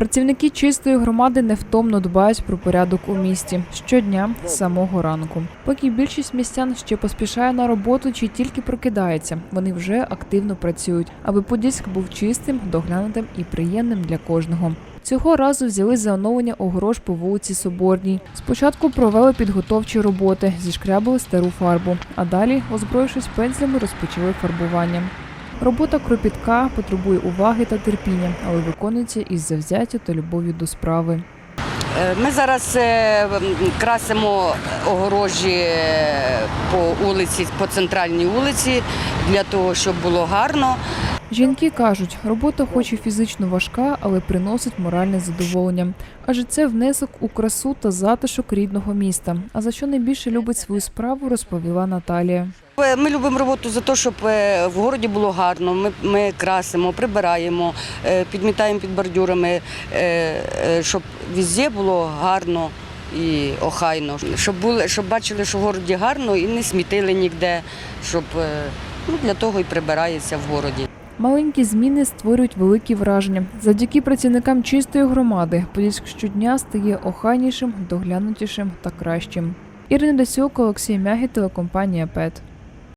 Працівники чистої громади невтомно дбають про порядок у місті щодня з самого ранку. Поки більшість містян ще поспішає на роботу чи тільки прокидається, вони вже активно працюють, аби Подільськ був чистим, доглянутим і приємним для кожного. Цього разу взяли за оновлення огорож по вулиці Соборній. Спочатку провели підготовчі роботи, зішкрябали стару фарбу, а далі, озброївшись пензлями, розпочали фарбування. Робота кропітка потребує уваги та терпіння, але виконується із завзяття та любов'ю до справи. Е, Ми зараз е, красимо огорожі е, по вулиці, по центральній вулиці, для того, щоб було гарно. Жінки кажуть, робота хоч і фізично важка, але приносить моральне задоволення. Адже це внесок у красу та затишок рідного міста. А за що найбільше любить свою справу, розповіла Наталія. Е, Ми любимо роботу за те, щоб е, в городі було гарно. Ми, ми красимо, прибираємо, е, підмітаємо під бордюрами, щоб везде було гарно і охайно. Щоб були, щоб бачили, що в городі гарно і не смітили ніде, щоб ну, для того і прибирається в городі. Маленькі зміни створюють великі враження. Завдяки працівникам чистої громади Подільськ щодня стає охайнішим, доглянутішим та кращим. Ірина Дасюк, Олексій Мягі, телекомпанія ПЕТ.